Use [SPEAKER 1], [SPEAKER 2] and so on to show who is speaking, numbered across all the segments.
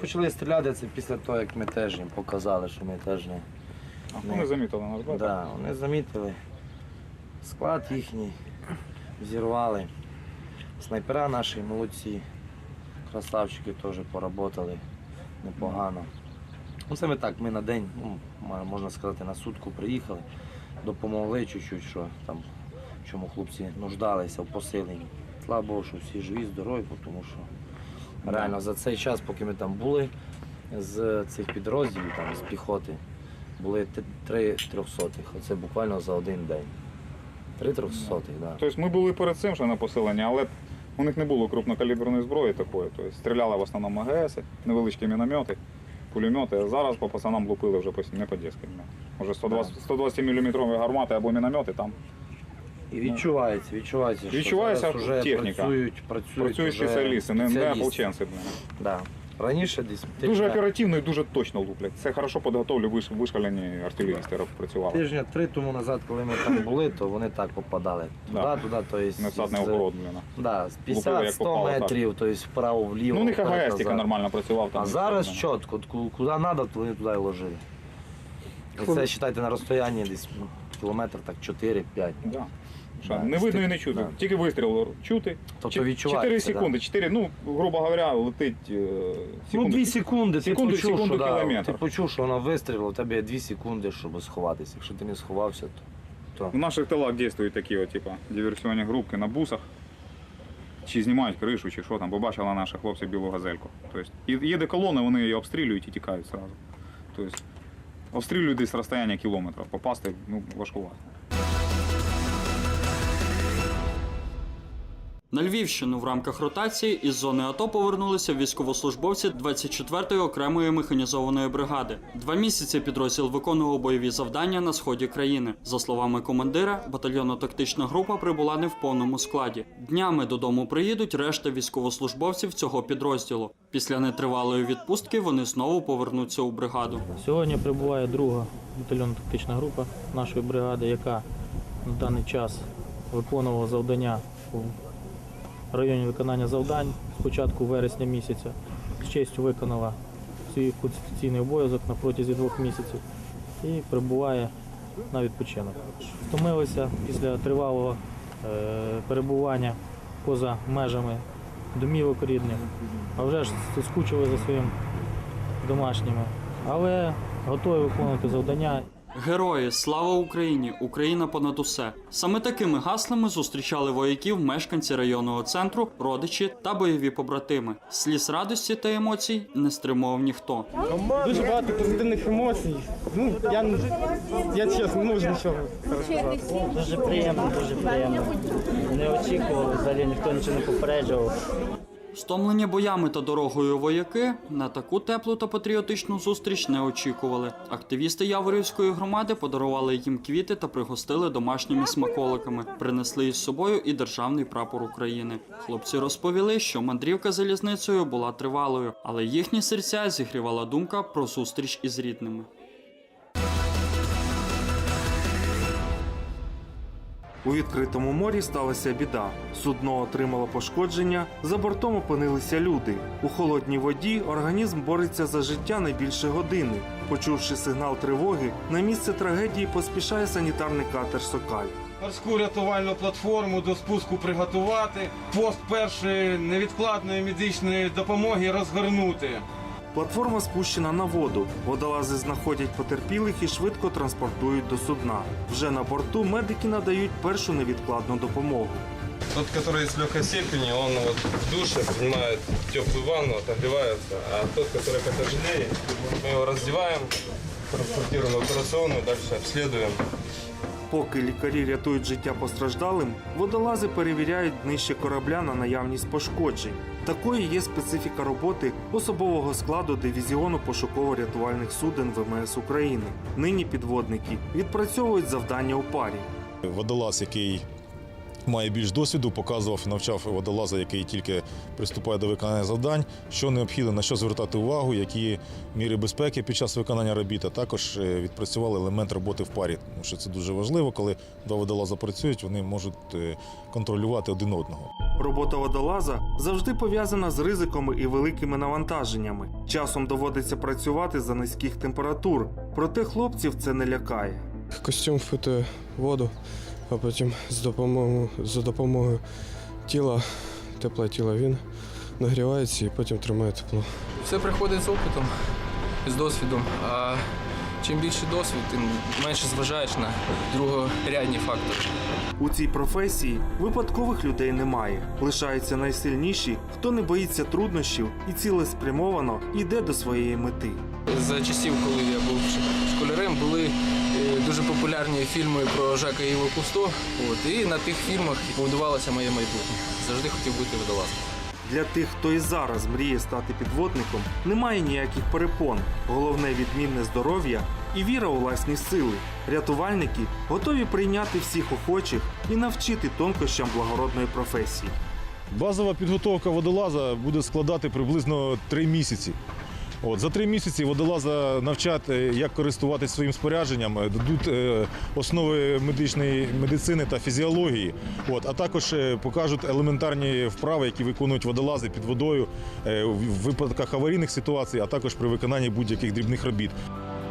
[SPEAKER 1] почали стріляти, це після того, як ми теж їм показали, що ми теж не.
[SPEAKER 2] А вони замітили нас, бачите?
[SPEAKER 1] Да, вони замітили. Склад їхній взірвали. Снайпера наші молодці. Красавчики теж поработали непогано. Ну, ми так, ми на день, ну, можна сказати, на сутку приїхали, допомогли чуть-чуть, що там, чому хлопці нуждалися в посиленні. Слава Богу, що всі живі, здорові, тому що реально за цей час, поки ми там були, з цих підрозділів, там, з піхоти, були три трьохсотих. Оце буквально за один день. Три трьохсотих, так. Да.
[SPEAKER 2] Тобто ми були перед цим ще на поселенні, але у них не було крупнокаліберної зброї такої. Тобто стріляли в основному АГС, невеличкі міномети, пулемети. А зараз по пацанам лупили вже не по дітським. Уже 120, 120 мм гармати або міномети там
[SPEAKER 1] І відчувається, відчувається, що
[SPEAKER 2] Відчувається
[SPEAKER 1] зараз вже
[SPEAKER 2] техніка.
[SPEAKER 1] працюють, працюють
[SPEAKER 2] працюють
[SPEAKER 1] вже
[SPEAKER 2] спеціалісти, не, не
[SPEAKER 1] спеціалісти.
[SPEAKER 2] ополченці.
[SPEAKER 1] Да. Раніше десь
[SPEAKER 2] Дуже
[SPEAKER 1] тижня-
[SPEAKER 2] оперативно і дуже точно луплять. Це хорошо підготовлені, виш- вишколені артилерісти працювали.
[SPEAKER 1] Тижня три тому назад, коли ми там були, то вони так попадали. Туди,
[SPEAKER 2] Да.
[SPEAKER 1] туди, то есть,
[SPEAKER 2] Несадний
[SPEAKER 1] з-. Да, з
[SPEAKER 2] Лупили, як
[SPEAKER 1] 50-100
[SPEAKER 2] попало, так.
[SPEAKER 1] метрів, то есть вправо, вліво.
[SPEAKER 2] Ну, у них
[SPEAKER 1] вперед,
[SPEAKER 2] АГС тільки
[SPEAKER 1] назад.
[SPEAKER 2] нормально працював. там
[SPEAKER 1] А зараз
[SPEAKER 2] блін.
[SPEAKER 1] чітко, от ку- куди треба, то вони туди і ложили. І Це вважайте на розстоянні десь ну, кілометр так 4-5.
[SPEAKER 2] Да. Що,
[SPEAKER 1] Да,
[SPEAKER 2] не видно і не чути.
[SPEAKER 1] да.
[SPEAKER 2] Тільки вистріл чути.
[SPEAKER 1] Тобто
[SPEAKER 2] Чотири
[SPEAKER 1] відчувається,
[SPEAKER 2] секунди, 4, ну, грубо говоря, летить е,
[SPEAKER 1] Ну. 2 секунди,
[SPEAKER 2] Секунду,
[SPEAKER 1] ти почув,
[SPEAKER 2] секунду,
[SPEAKER 1] що, да,
[SPEAKER 2] кілометр.
[SPEAKER 1] ти почув, що вона вистрілила, у тебе є 2 секунди, щоб сховатися. Якщо ти не сховався, то.
[SPEAKER 2] В наших тилах дійствують такі, от, типа, диверсіонні групки на бусах. Чи знімають кришу, чи що там, побачила наші хлопці білу газельку. Тобто, і- їде колона, вони її обстрілюють і тікають одразу. Тобто, обстрілюють десь розстояння кілометра. Попасти ну, важкувато.
[SPEAKER 3] На Львівщину в рамках ротації із зони АТО повернулися військовослужбовці 24-ї окремої механізованої бригади. Два місяці підрозділ виконував бойові завдання на сході країни. За словами командира, батальйонно-тактична група прибула не в повному складі. Днями додому приїдуть решта військовослужбовців цього підрозділу. Після нетривалої відпустки вони знову повернуться у бригаду.
[SPEAKER 4] Сьогодні прибуває друга батальйонно-тактична група нашої бригади, яка на даний час виконувала завдання районі виконання завдань з початку вересня місяця. З честю виконала свій конституційний обов'язок на протязі двох місяців і прибуває на відпочинок. Втомилися після тривалого е, перебування поза межами домівок рідних, а вже ж скучили за своїм домашніми, але готові виконувати завдання.
[SPEAKER 3] Герої, слава Україні! Україна понад усе. Саме такими гаслами зустрічали вояків мешканці районного центру, родичі та бойові побратими. Сліз радості та емоцій не стримував ніхто.
[SPEAKER 5] Дуже багато позитивних емоцій. Ну, я, я чесно, не можу нічого.
[SPEAKER 6] Дуже приємно, дуже приємно. Не очікував, взагалі ніхто нічого не попереджував.
[SPEAKER 3] Стомлені боями та дорогою вояки на таку теплу та патріотичну зустріч не очікували. Активісти Яворівської громади подарували їм квіти та пригостили домашніми смаколиками. Принесли із собою і державний прапор України. Хлопці розповіли, що мандрівка залізницею була тривалою, але їхні серця зігрівала думка про зустріч із рідними.
[SPEAKER 7] У відкритому морі сталася біда. Судно отримало пошкодження, за бортом опинилися люди. У холодній воді організм бореться за життя не більше години. Почувши сигнал тривоги, на місце трагедії поспішає санітарний катер Сокаль.
[SPEAKER 8] Морську рятувальну платформу до спуску приготувати, пост першої невідкладної медичної допомоги розгорнути.
[SPEAKER 7] Платформа спущена на воду. Водолази знаходять потерпілих і швидко транспортують до судна. Вже на борту медики надають першу невідкладну допомогу.
[SPEAKER 9] Тот, который с легкой степени, он вот в душе принимает теплую ванну, отогревается, а тот, который потяжелее, мы его раздеваем, транспортируем в операционную, дальше обследуем.
[SPEAKER 7] Поки лікарі рятують життя постраждалим, водолази перевіряють днище корабля на наявність пошкоджень. Такою є специфіка роботи особового складу дивізіону пошуково-рятувальних суден ВМС України. Нині підводники відпрацьовують завдання у парі.
[SPEAKER 10] Водолаз, який має більш досвіду, показував і навчав водолаза, який тільки приступає до виконання завдань, що необхідно, на що звертати увагу, які міри безпеки під час виконання робіт, а також е, відпрацювали елемент роботи в парі. Тому що це дуже важливо, коли два водолаза працюють, вони можуть е, контролювати один одного.
[SPEAKER 7] Робота водолаза завжди пов'язана з ризиками і великими навантаженнями. Часом доводиться працювати за низьких температур, проте хлопців це не лякає.
[SPEAKER 11] Костюм впитує воду, а потім з допомогою, за допомогою тіла, тепле тіла він нагрівається і потім тримає тепло.
[SPEAKER 12] Все приходить з опитом, з досвідом. А чим більше досвід, тим менше зважаєш на другорядні фактори.
[SPEAKER 7] У цій професії випадкових людей немає. Лишаються найсильніші, хто не боїться труднощів і цілеспрямовано йде до своєї мети.
[SPEAKER 12] За часів, коли я був школярем, були е, дуже популярні фільми про Жака Іво Кусто. От, і на тих фільмах будувалося моє майбутнє. Завжди хотів бути водолазом.
[SPEAKER 7] Для тих, хто і зараз мріє стати підводником, немає ніяких перепон. Головне відмінне здоров'я і віра у власні сили. Рятувальники готові прийняти всіх охочих і навчити тонкощам благородної професії.
[SPEAKER 10] Базова підготовка водолаза буде складати приблизно три місяці. От, за три місяці водолаза навчать, е, як користуватися своїм спорядженням, е, дадуть е, основи медичної медицини та фізіології, от, а також покажуть елементарні вправи, які виконують водолази під водою в випадках аварійних ситуацій, а також при виконанні будь-яких дрібних робіт.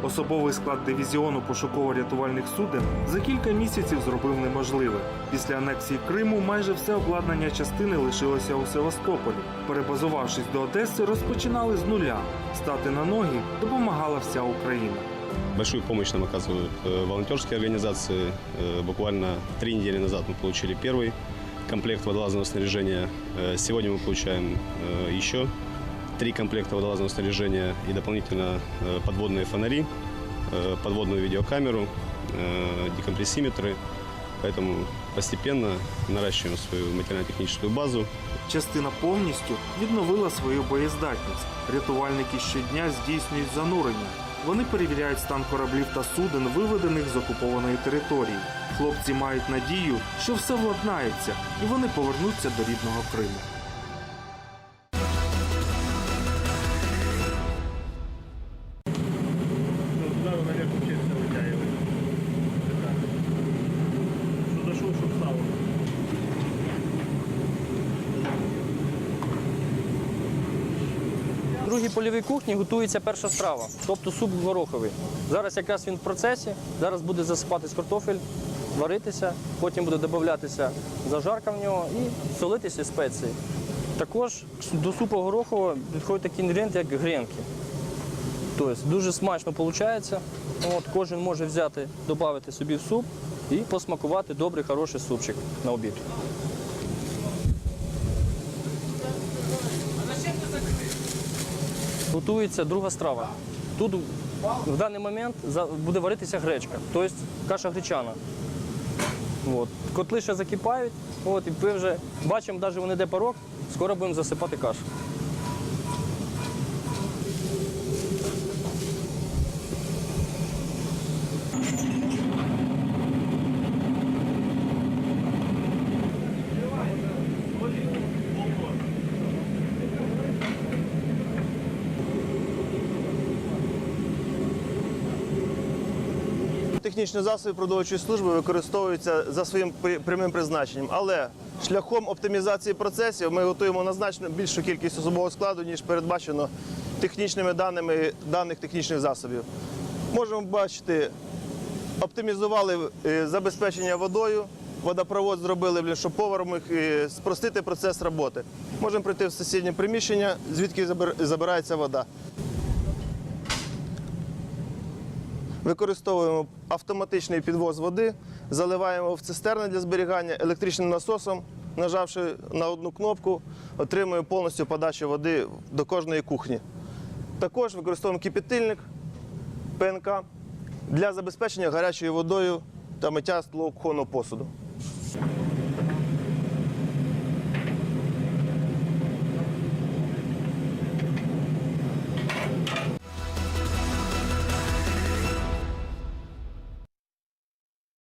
[SPEAKER 7] Особовий склад дивізіону пошуково-рятувальних суден за кілька місяців зробив неможливе. Після анексії Криму майже все обладнання частини лишилося у Севастополі. Перебазувавшись до Одеси, розпочинали з нуля. Стати на ноги допомагала вся Україна.
[SPEAKER 13] Большую помощь нам оказывают э, волонтерские организации. Э, Буквально три недели назад мы получили первый комплект водолазного снаряжения. Э, Сегодня мы получаем э, еще три комплекта водолазного снаряжения и дополнительно э, подводные фонари, э, подводную видеокамеру, э, декомпрессиметры. Поэтому постепенно наращиваем свою материально-техническую базу.
[SPEAKER 7] Частина повністю відновила свою боєздатність. Рятувальники щодня здійснюють занурення. Вони перевіряють стан кораблів та суден, виведених з окупованої території. Хлопці мають надію, що все владнається, і вони повернуться до рідного Криму.
[SPEAKER 6] Другій польовій кухні готується перша страва, тобто суп гороховий. Зараз якраз він в процесі, зараз буде засипатись картофель, варитися, потім буде додатися зажарка в нього і солитися спеції. Також до супу горохового підходить такий інгредієнт, як гренки. Тобто дуже смачно виходить. От, кожен може взяти, додати собі в суп і посмакувати добрий, хороший супчик на обід. Готується друга страва. Тут в даний момент буде варитися гречка, тобто каша гречана. От. Котли ще закипають, от, і ми вже бачимо, навіть вони де порог, скоро будемо засипати кашу.
[SPEAKER 14] Технічні засоби продовольчої служби використовуються за своїм прямим призначенням, але шляхом оптимізації процесів ми готуємо на значно більшу кількість особового складу, ніж передбачено технічними даними даних технічних засобів. Можемо бачити, оптимізували е, забезпечення водою, водопровод зробили, щоб поваром міг е, спростити процес роботи. Можемо прийти в сусіднє приміщення, звідки забирається вода. Використовуємо автоматичний підвоз води, заливаємо в цистерни для зберігання електричним насосом, нажавши на одну кнопку, отримуємо повністю подачу води до кожної кухні. Також використовуємо кипятильник ПНК для забезпечення гарячою водою та миття кухонного посуду.